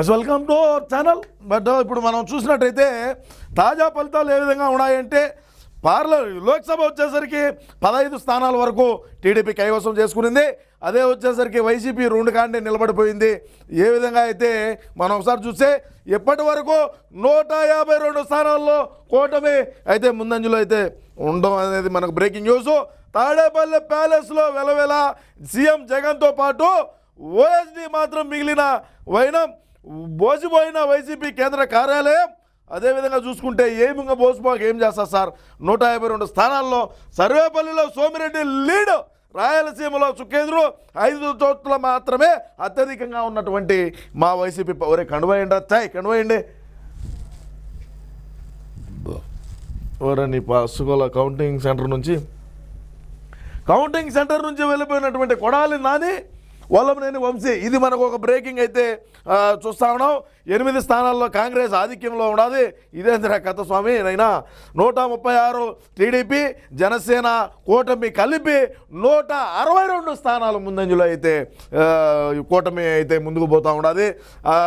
Us welcome to our channel but ఇప్పుడు మనం చూసినట్టయితే తాజా ఫలితాలు ఏ విధంగా ఉన్నాయంటే పార్లర్ లోక్సభ వచ్చేసరికి పదహైదు స్థానాల వరకు టీడీపీ కైవసం చేసుకునింది. అదే వచ్చేసరికి వైసీపీ రెండు కాండే నిలబడిపోయింది. ఏ విధంగా అయితే మనం ఒకసారి చూస్తే ఎప్పటి వరకు నూట యాభై రెండు స్థానాల్లో కూటమి అయితే ముందంజలో అయితే ఉండడం అనేది మనకు బ్రేకింగ్ న్యూస్ తాడేపల్లి ప్యాలెస్లో వెలవెల సీఎం జగన్తో పాటు ఓఎస్డి మాత్రం మిగిలిన వైనం బోసిపోయిన వైసీపీ కేంద్ర కార్యాలయం అదేవిధంగా చూసుకుంటే ఏమిగా బోసిపోక ఏం చేస్తారు సార్? నూట యాభై రెండు స్థానాల్లో సర్వేపల్లిలో సోమిరెడ్డి లీడ్ రాయలసీమలో చుక్కేంద్రు ఐదు చోట్ల మాత్రమే అత్యధికంగా ఉన్నటువంటి మా వైసీపీ ఒరే కండువేయండి అచ్చాయి కండువేయండి. ఎవరే నీ పసుగోల కౌంటింగ్ సెంటర్ నుంచి కౌంటింగ్ సెంటర్ నుంచి వెళ్ళిపోయినటువంటి కొడాలి నాని వల్లభనేని వంశీ ఇది మనకు ఒక బ్రేకింగ్ అయితే చూస్తా ఉన్నాం. ఎనిమిది స్థానాల్లో కాంగ్రెస్ ఆధిక్యంలో ఉన్నది ఇదేంద్ర కథ స్వామి నైనా నూట ముప్పై ఆరు టీడీపీ జనసేన కూటమి కలిపి నూట అరవై రెండు స్థానాలు ముందంజలో అయితే ఈ కూటమి అయితే ముందుకు పోతా ఉన్నది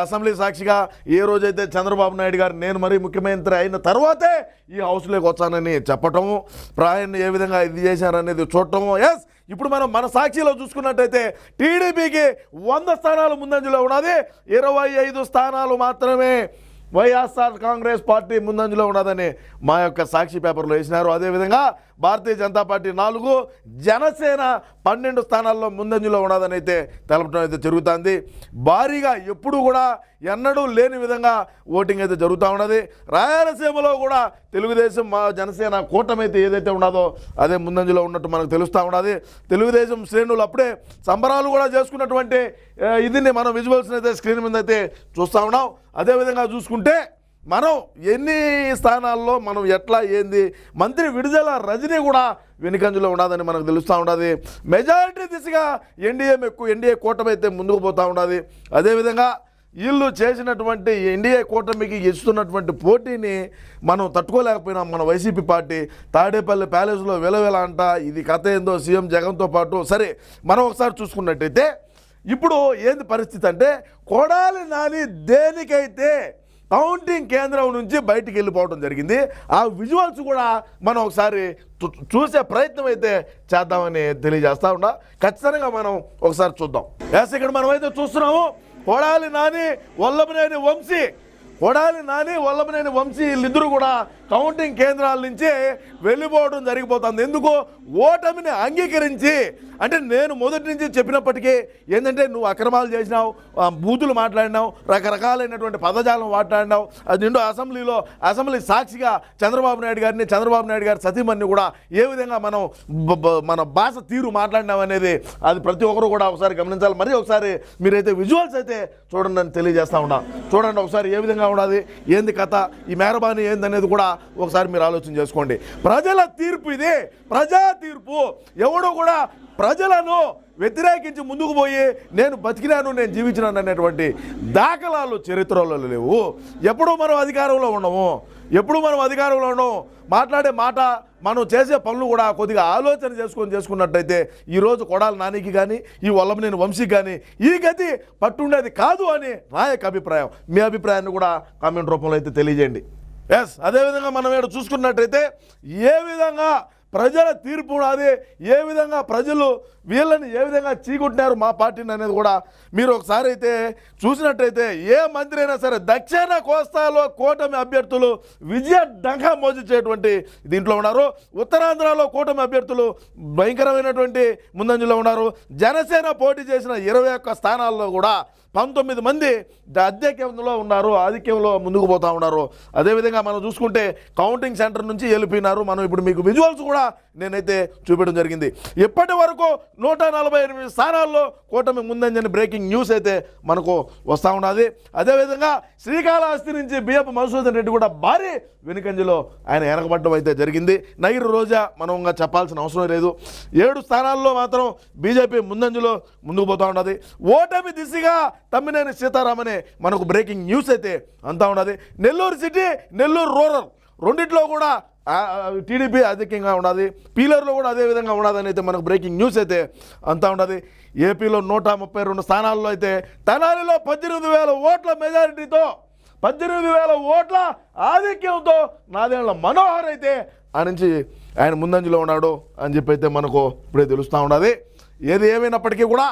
అసెంబ్లీ సాక్షిగా ఏ రోజైతే చంద్రబాబు నాయుడు గారు నేను మరీ ముఖ్యమంత్రి అయిన తర్వాతే ఈ హౌస్లోకి వచ్చానని చెప్పటము ప్రాయాన్ని ఏ విధంగా ఇది చేశారనేది చూడటము. ఎస్ ఇప్పుడు మనం మన సాక్షిలో చూసుకున్నట్టయితే టీడీపీకి వంద స్థానాలు ముందంజలో ఉన్నది. ఇరవై ఐదు స్థానాలు మాత్రమే వైఎస్ఆర్ కాంగ్రెస్ పార్టీ ముందంజలో ఉన్నదని మా యొక్క సాక్షి పేపర్లో వేసినారు. అదేవిధంగా భారతీయ జనతా పార్టీ నాలుగు జనసేన పన్నెండు స్థానాల్లో ముందంజలో ఉన్నదని అయితే తెలపడం అయితే జరుగుతుంది. భారీగా ఎప్పుడు కూడా ఎన్నడూ లేని విధంగా ఓటింగ్ అయితే జరుగుతూ ఉన్నది. రాయలసీమలో కూడా తెలుగుదేశం మా జనసేన కూటమి అయితే ఏదైతే ఉన్నదో అదే ముందంజలో ఉన్నట్టు మనకు తెలుస్తూ ఉన్నది. తెలుగుదేశం శ్రేణులు అప్పుడే సంబరాలు కూడా చేసుకున్నటువంటి ఇదిని మనం విజువల్స్ అయితే స్క్రీన్ మీద అయితే చూస్తూ ఉన్నాం. అదేవిధంగా చూసుకుంటే మనం ఎన్ని స్థానాల్లో మనం ఎట్లా ఏంది మంత్రి విడుదల రజనీ కూడా వెనుకంజలో ఉండదని మనకు తెలుస్తూ ఉన్నది. మెజారిటీ దిశగా ఎన్డీఏ ఎక్కువ ఎన్డీఏ కూటమి అయితే ముందుకు పోతూ ఉన్నది. అదేవిధంగా వీళ్ళు చేసినటువంటి ఎన్డీఏ కూటమికి ఇస్తున్నటువంటి పోటీని మనం తట్టుకోలేకపోయినాం మన వైసీపీ పార్టీ. తాడేపల్లి ప్యాలెస్లో వెలవెల అంట ఇది కథ ఏందో సీఎం జగన్తో పాటు. సరే మనం ఒకసారి చూసుకున్నట్టయితే ఇప్పుడు ఏంది పరిస్థితి అంటే కొడాలి నాని దేనికైతే కౌంటింగ్ కేంద్రం నుంచి బయటికి వెళ్ళిపోవడం జరిగింది ఆ విజువల్స్ కూడా మనం ఒకసారి చూ- చూసే ప్రయత్నం అయితే చేద్దామని తెలియజేస్తా ఉన్నా. ఖచ్చితంగా మనం ఒకసారి చూద్దాం. ఎస్ ఇక్కడ మనం అయితే చూస్తున్నాము. కొడాలి నాని వల్లభనేని వంశీ. కొడాలి నాని వల్లభనేని వంశీ వీళ్ళిద్దరూ కూడా కౌంటింగ్ కేంద్రాల నుంచి వెళ్ళిపోవడం జరిగిపోతుంది. ఎందుకు? ఓటమిని అంగీకరించి అంటే నేను మొదటి నుంచి చెప్పినప్పటికీ ఏంటంటే నువ్వు అక్రమాలు చేసినావు బూతులు మాట్లాడినావు రకరకాలైనటువంటి పదజాలం మాట్లాడినావు అది నిండు అసెంబ్లీలో అసెంబ్లీ సాక్షిగా చంద్రబాబు నాయుడు గారిని చంద్రబాబు నాయుడు గారి సతీమణి కూడా ఏ విధంగా మనం మన భాష తీరు మాట్లాడినాం అనేది అది ప్రతి ఒక్కరు కూడా ఒకసారి గమనించాలి. మరి ఒకసారి మీరైతే విజువల్స్ అయితే చూడండి అని తెలియజేస్తా ఉన్నా. చూడండి ఒకసారి ఏ విధంగా ఉండదు ఏంది కథ? ఈ మేరబాని ఏందనేది కూడా ఒకసారి మీరు ఆలోచన చేసుకోండి. ప్రజల తీర్పు ఇది. ప్రజా తీర్పు. ఎవడో కూడా ప్రజలను వ్యతిరేకించి ముందుకు పోయి నేను బతికినాను నేను జీవించినాను అనేటువంటి దాఖలాలు చరిత్రలో లేవు. ఎప్పుడూ మనం అధికారంలో ఉండము ఎప్పుడు మనం అధికారంలో ఉండము మాట్లాడే మాట మనం చేసే పనులు కూడా కొద్దిగా ఆలోచన చేసుకొని చేసుకున్నట్టయితే ఈరోజు కొడాల నానికి కానీ ఈ వల్లభనేని వంశీకి కానీ ఈ గతి పట్టుండేది కాదు అని నా యొక్క అభిప్రాయం. మీ అభిప్రాయాన్ని కూడా కామెంట్ రూపంలో అయితే తెలియజేయండి. ఎస్ అదేవిధంగా మనం ఇక్కడ చూసుకున్నట్టయితే ఏ విధంగా ప్రజల తీర్పు ఉన్నది ఏ విధంగా ప్రజలు వీళ్ళని ఏ విధంగా చీకొట్టినారు మా పార్టీని అనేది కూడా మీరు ఒకసారి అయితే చూసినట్టయితే ఏ మంత్రి అయినా సరే దక్షిణ కోస్తాలో కూటమి అభ్యర్థులు విజయ డంగా మోజించేటువంటి దీంట్లో ఉన్నారు. ఉత్తరాంధ్రలో కూటమి అభ్యర్థులు భయంకరమైనటువంటి ముందంజలో ఉన్నారు. జనసేన పోటీ చేసిన ఇరవై ఒక్క స్థానాల్లో కూడా పంతొమ్మిది మంది అధ్యక్షంలో ఉన్నారు ఆధిక్యంలో ముందుకు పోతూ ఉన్నారు. అదేవిధంగా మనం చూసుకుంటే కౌంటింగ్ సెంటర్ నుంచి వెళ్ళిపోయినారు మనం ఇప్పుడు మీకు విజువల్స్ కూడా నేనైతే చూపించడం జరిగింది. ఇప్పటి వరకు నూట నలభై ఎనిమిది స్థానాల్లో కూటమి ముందంజని బ్రేకింగ్ న్యూస్ అయితే మనకు వస్తూ ఉన్నది. అదేవిధంగా శ్రీకాళహస్తి నుంచి బియ్యపు మధుసూదన్ రెడ్డి కూడా భారీ వెనుకంజలో ఆయన వెనకబడడం అయితే జరిగింది. నైరు రోజా మనం ఇంకా చెప్పాల్సిన అవసరం లేదు. ఏడు స్థానాల్లో మాత్రం బీజేపీ ముందంజలో ముందుకు పోతూ ఉన్నది. ఓటమి దిశగా తమ్మినేని సీతారామనే మనకు బ్రేకింగ్ న్యూస్ అయితే అంతా ఉన్నది. నెల్లూరు సిటీ నెల్లూరు రూరల్ రెండిట్లో కూడా టీడీపీ అధికంగా ఉన్నది. పీలర్లో కూడా అదే విధంగా ఉన్నదని అయితే మనకు బ్రేకింగ్ న్యూస్ అయితే అంతా ఉన్నది. ఏపీలో నూట ముప్పై రెండు స్థానాల్లో అయితే తెనాలిలో పద్దెనిమిది వేల ఓట్ల మెజారిటీతో పద్దెనిమిది వేల ఓట్ల ఆధిక్యంతో నాదేళ్ళ మనోహర్ అయితే నుంచి ఆయన ముందంజలో ఉన్నాడు అని చెప్పి అయితే మనకు ఇప్పుడే తెలుస్తూ ఉన్నది. ఏది ఏమైనప్పటికీ కూడా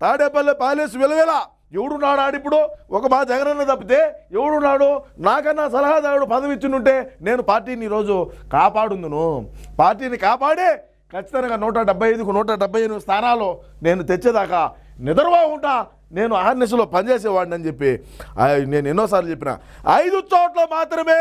తాడేపల్లి ప్యాలెస్ విలువేలా ఎవడున్నాడు ఇప్పుడు? ఒక మా జగనన్న తప్పితే ఎవడున్నాడు? నాకన్నా సలహాదారుడు పదవి ఇచ్చినుంటే నేను పార్టీని ఈరోజు కాపాడుందును. పార్టీని కాపాడే ఖచ్చితంగా నూట డెబ్బై ఐదుకు నూట డెబ్బై ఎనిమిది స్థానాలు నేను తెచ్చేదాకా నిద్రవా ఉంటా నేను ఆర్నెస్లో పనిచేసేవాడిని అని చెప్పి నేను ఎన్నోసార్లు చెప్పిన. ఐదు చోట్ల మాత్రమే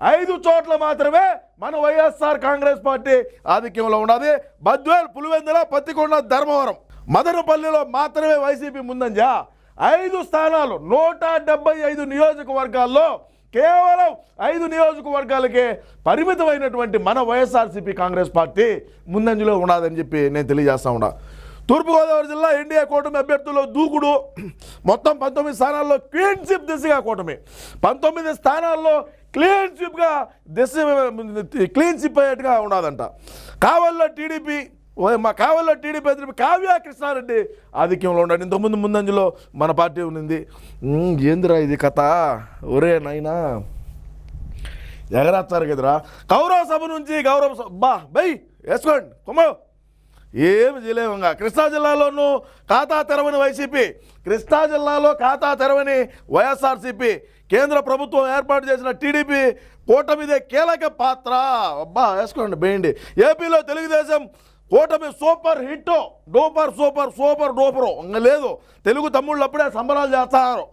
ఐదు చోట్ల మాత్రమే మన వైఎస్ఆర్ కాంగ్రెస్ పార్టీ ఆధిక్యంలో ఉన్నది. బద్వేల్ పులివెందుల పత్తికొండ ధర్మవరం. మదనపల్లిలో మాత్రమే వైసీపీ ముందంజా. ఐదు స్థానాలు నూట డెబ్బై ఐదు నియోజకవర్గాల్లో కేవలం ఐదు నియోజకవర్గాలకే పరిమితమైనటువంటి మన వైఎస్ఆర్సీపీ కాంగ్రెస్ పార్టీ ముందంజలో ఉన్నదని చెప్పి నేను తెలియజేస్తా ఉన్నా. తూర్పుగోదావరి జిల్లా ఎన్డీఏ కూటమి అభ్యర్థుల్లో దూకుడు మొత్తం పంతొమ్మిది స్థానాల్లో క్లీన్ స్విప్ దిశగా కూటమి. పంతొమ్మిది స్థానాల్లో క్లీన్ స్విప్గా దిశ క్లీన్ స్విప్ అయ్యేట్టుగా ఉన్నదంట. కావల్లో టీడీపీ మా కావల్లో టీడీపీ అధినేత కావ్య కృష్ణారెడ్డి ఆధిక్యంలో ఉన్నాడు. ఇంతకుముందు ముందంజలో మన పార్టీ ఉన్నింది. ఏందిరా ఇది కథ? ఒరే నాయనా. ఎగరేస్తారు కదరా. కౌరవ సభ నుంచి గౌరవ సభ బా బై వేసుకోండి కొమ్మ. ఏమి చేయలేముగా కృష్ణా జిల్లాలోనూ ఖాతా తెరవని వైసీపీ కృష్ణా జిల్లాలో ఖాతా తెరవని వైఎస్ఆర్సీపీ కేంద్ర ప్రభుత్వం ఏర్పాటు చేసిన టీడీపీ కూటమిదే కీలక పాత్ర. అబ్బా వేసుకోండి బేయండి. ఏపీలో తెలుగుదేశం ఓటమి super hit duper super super duper. ఇంకా లేదు తెలుగు తమ్ముళ్ళు అప్పుడే సంబరాలు చేస్తారు.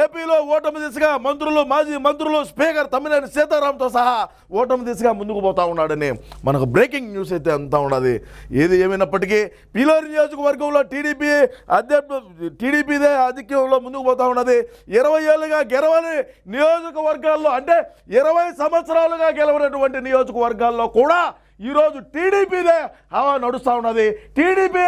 ఏపీలో ఓటమి దిశగా మంత్రులు మాజీ మంత్రులు స్పీకర్ తమ్మినేని సీతారాంతో సహా ఓటమి దిశగా ముందుకు పోతా ఉన్నాడని మనకు బ్రేకింగ్ న్యూస్ అయితే అంతా ఉన్నది. ఏది ఏమైనప్పటికీ పీలోరి నియోజకవర్గంలో టీడీపీ అధ్యక్ష టీడీపీదే ఆధిక్యంలో ముందుకు పోతా ఉన్నది. ఇరవై ఏళ్ళుగా గెలవని నియోజకవర్గాల్లో అంటే ఇరవై సంవత్సరాలుగా గెలవనటువంటి నియోజకవర్గాల్లో కూడా ఈరోజు టీడీపీదే హవా నడుస్తూ ఉన్నది. టీడీపీ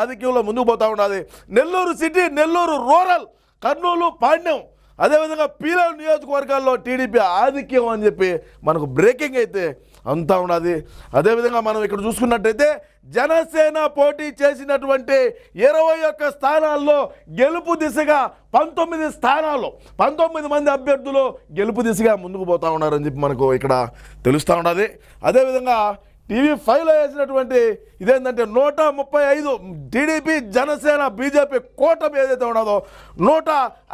ఆధిక్యంలో ముందుకు పోతూ ఉన్నది. Nellore city Nellore rural Kurnool Panyam. అదేవిధంగా పీలవ నియోజకవర్గాల్లో టీడీపీ ఆధిక్యం అని చెప్పి మనకు బ్రేకింగ్ అయితే అంతా ఉన్నది. అదేవిధంగా మనం ఇక్కడ చూసుకున్నట్టయితే జనసేన పోటీ చేసినటువంటి ఇరవై ఒక్క స్థానాల్లో గెలుపు దిశగా పంతొమ్మిది స్థానాల్లో పంతొమ్మిది మంది అభ్యర్థులు గెలుపు దిశగా ముందుకు పోతా ఉన్నారని చెప్పి మనకు ఇక్కడ తెలుస్తూ ఉన్నది. అదేవిధంగా టీవీ ఫైవ్లో వేసినటువంటి ఇదేంటంటే నూట ముప్పై ఐదు టీడీపీ జనసేన బీజేపీ కూటమి ఏదైతే ఉన్నదో నూట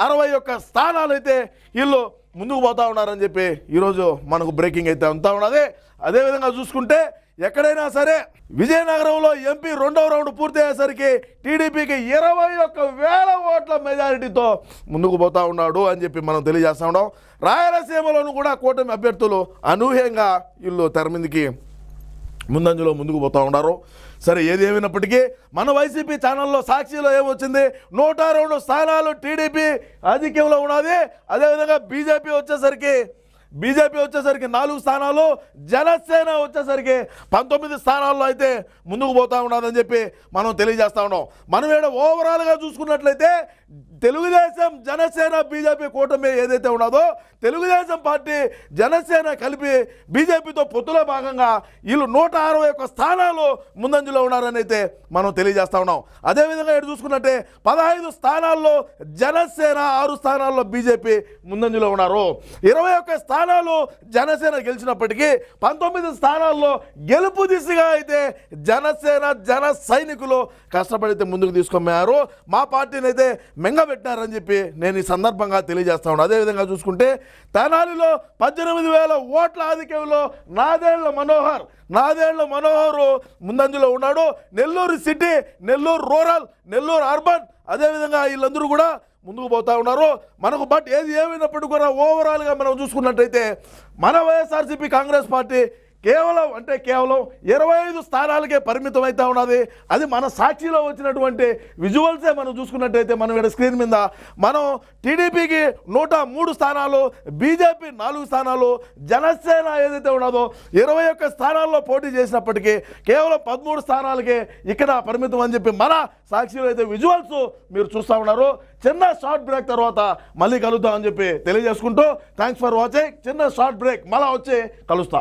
అరవై ఒక్క స్థానాలు అయితే వీళ్ళు ముందుకు పోతా ఉన్నారని చెప్పి ఈరోజు మనకు బ్రేకింగ్ అయితే అంతా ఉన్నది. అదేవిధంగా చూసుకుంటే ఎక్కడైనా సరే విజయనగరంలో ఎంపీ రెండవ రౌండ్ పూర్తి అయ్యేసరికి టీడీపీకి ఇరవై ఒక్క వేల ఓట్ల మెజారిటీతో ముందుకు పోతా ఉన్నాడు అని చెప్పి మనం తెలియజేస్తా ఉన్నాం. రాయలసీమలోనూ కూడా కూటమి అభ్యర్థులు అనూహ్యంగా వీళ్ళు తెరమిందికి ముందంజలో ముందుకు పోతూ ఉన్నారు సరే ఏది ఏమైనప్పటికీ మన వైసీపీ ఛానల్లో సాక్షిలో ఏమొచ్చింది? నూట రెండు స్థానాలు టీడీపీ ఆధిక్యంలో ఉన్నది. అదేవిధంగా బీజేపీ వచ్చేసరికి బీజేపీ వచ్చేసరికి నాలుగు స్థానాలు జనసేన వచ్చేసరికి పంతొమ్మిది స్థానాల్లో అయితే ముందుకు పోతా ఉన్నదని చెప్పి మనం తెలియజేస్తా ఉన్నాం. మనం ఏడ ఓవరాల్గా చూసుకున్నట్లయితే తెలుగుదేశం జనసేన బీజేపీ కూటమి ఏదైతే ఉన్నదో తెలుగుదేశం పార్టీ జనసేన కలిపి బీజేపీతో పొత్తులో భాగంగా వీళ్ళు నూట అరవై ఒక్క స్థానాలు ముందంజలో ఉన్నారని అయితే మనం తెలియజేస్తా ఉన్నాం. అదేవిధంగా ఇటు చూసుకున్నట్టే పదహైదు స్థానాల్లో జనసేన ఆరు స్థానాల్లో బీజేపీ ముందంజలో ఉన్నారు. ఇరవై ఒక్క స్థానాలు జనసేన గెలిచినప్పటికీ పంతొమ్మిది స్థానాల్లో గెలుపు దిశగా అయితే జనసేన జన సైనికులు కష్టపడితే ముందుకు తీసుకున్నారు మా పార్టీని అయితే మెంగబెట్టినారని చెప్పి నేను ఈ సందర్భంగా తెలియజేస్తా ఉన్నాను అదేవిధంగా చూసుకుంటే తెనాలిలో పద్దెనిమిది వేల ఓట్ల ఆధిక్యంలో నాదేళ్ళ మనోహర్ నాదేళ్ళ మనోహర్ ముందంజలో ఉన్నాడు. Nellore city Nellore rural Nellore urban అదేవిధంగా వీళ్ళందరూ కూడా ముందుకు పోతా ఉన్నారు. మనకు బట్ ఏది ఏమైనప్పటికీ కూడా ఓవరాల్గా మనం చూసుకున్నట్టయితే మన వైఎస్ఆర్సీపీ కాంగ్రెస్ పార్టీ కేవలం అంటే కేవలం ఇరవై ఐదు స్థానాలకే పరిమితం అవుతా ఉన్నది. అది మన సాక్షిలో వచ్చినటువంటి విజువల్సే మనం చూసుకున్నట్టయితే మనం ఇక్కడ స్క్రీన్ మీద మనం టీడీపీకి నూట మూడు స్థానాలు బీజేపీ నాలుగు స్థానాలు జనసేన ఏదైతే ఉన్నదో ఇరవై ఒక్క స్థానాల్లో పోటీ చేసినప్పటికీ కేవలం పదమూడు స్థానాలకే ఇక్కడ పరిమితం అని చెప్పి మన సాక్షిలో అయితే విజువల్స్ మీరు చూస్తూ ఉన్నారు. చిన్న షార్ట్ బ్రేక్ తర్వాత మళ్ళీ కలుద్దాం అని చెప్పి తెలియజేసుకుంటూ థ్యాంక్స్ ఫర్ వాచింగ్. చిన్న షార్ట్ బ్రేక్ మళ్ళీ వచ్చి కలుస్తా.